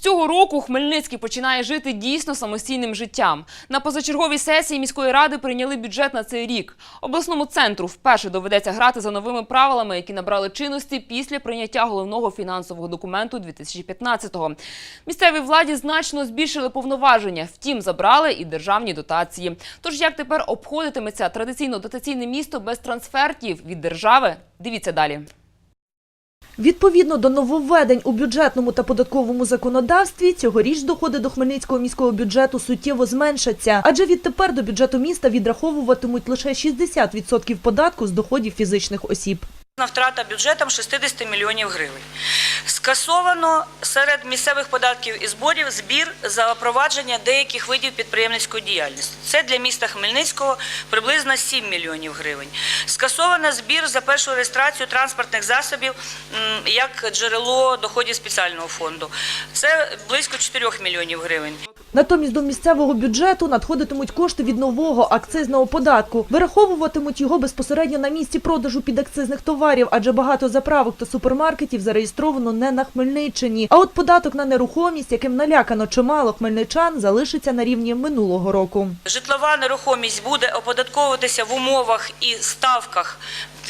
цього року Хмельницький починає жити дійсно самостійним життям. На позачерговій сесії міської ради прийняли бюджет на цей рік. Обласному центру вперше доведеться грати за новими правилами, які набрали чинності після прийняття головного фінансового документу 2015-го. Місцевій владі значно збільшили повноваження, втім забрали і державні дотації. Тож як тепер обходитиметься традиційно дотаційне місто без трансфертів від держави? Дивіться далі. Відповідно до нововведень у бюджетному та податковому законодавстві, цьогоріч доходи до Хмельницького міського бюджету суттєво зменшаться, адже відтепер до бюджету міста відраховуватимуть лише 60% податку з доходів фізичних осіб. Втрата бюджетом 60 мільйонів гривень. Скасовано серед місцевих податків і зборів збір за провадження деяких видів підприємницької діяльності. Це для міста Хмельницького приблизно 7 мільйонів гривень. Скасовано збір за першу реєстрацію транспортних засобів як джерело доходів спеціального фонду. Це близько 4 мільйонів гривень. Натомість до місцевого бюджету надходитимуть кошти від нового акцизного податку. Вираховуватимуть його безпосередньо на місці продажу підакцизних товарів, адже багато заправок та супермаркетів зареєстровано не на Хмельниччині. А от податок на нерухомість, яким налякано чимало хмельничан, залишиться на рівні минулого року. Житлова нерухомість буде оподатковуватися в умовах і ставках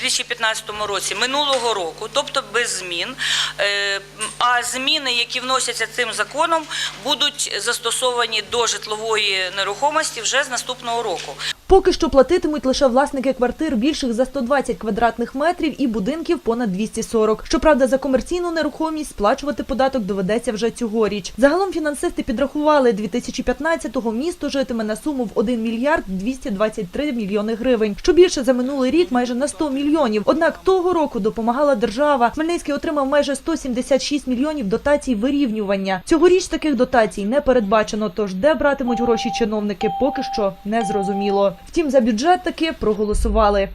2015 році минулого року, тобто без змін. Е, А зміни, які вносяться цим законом, будуть застосовані до житлової нерухомості вже з наступного року. Поки що платитимуть лише власники квартир більших за 120 квадратних метрів і будинків понад 240. Щоправда, за комерційну нерухомість сплачувати податок доведеться вже цьогоріч. Загалом фінансисти підрахували 2015-го місто житиме на суму в 1 мільярд 223 мільйони гривень, що більше за минулий рік майже на 100 мільйонів. Однак того року допомагала держава. Хмельницький отримав майже 176 мільйонів дотацій вирівнювання. Цьогоріч таких дотацій не передбачено, тож де братимуть гроші чиновники, поки що не зрозуміло. Втім, за бюджет таки проголосували.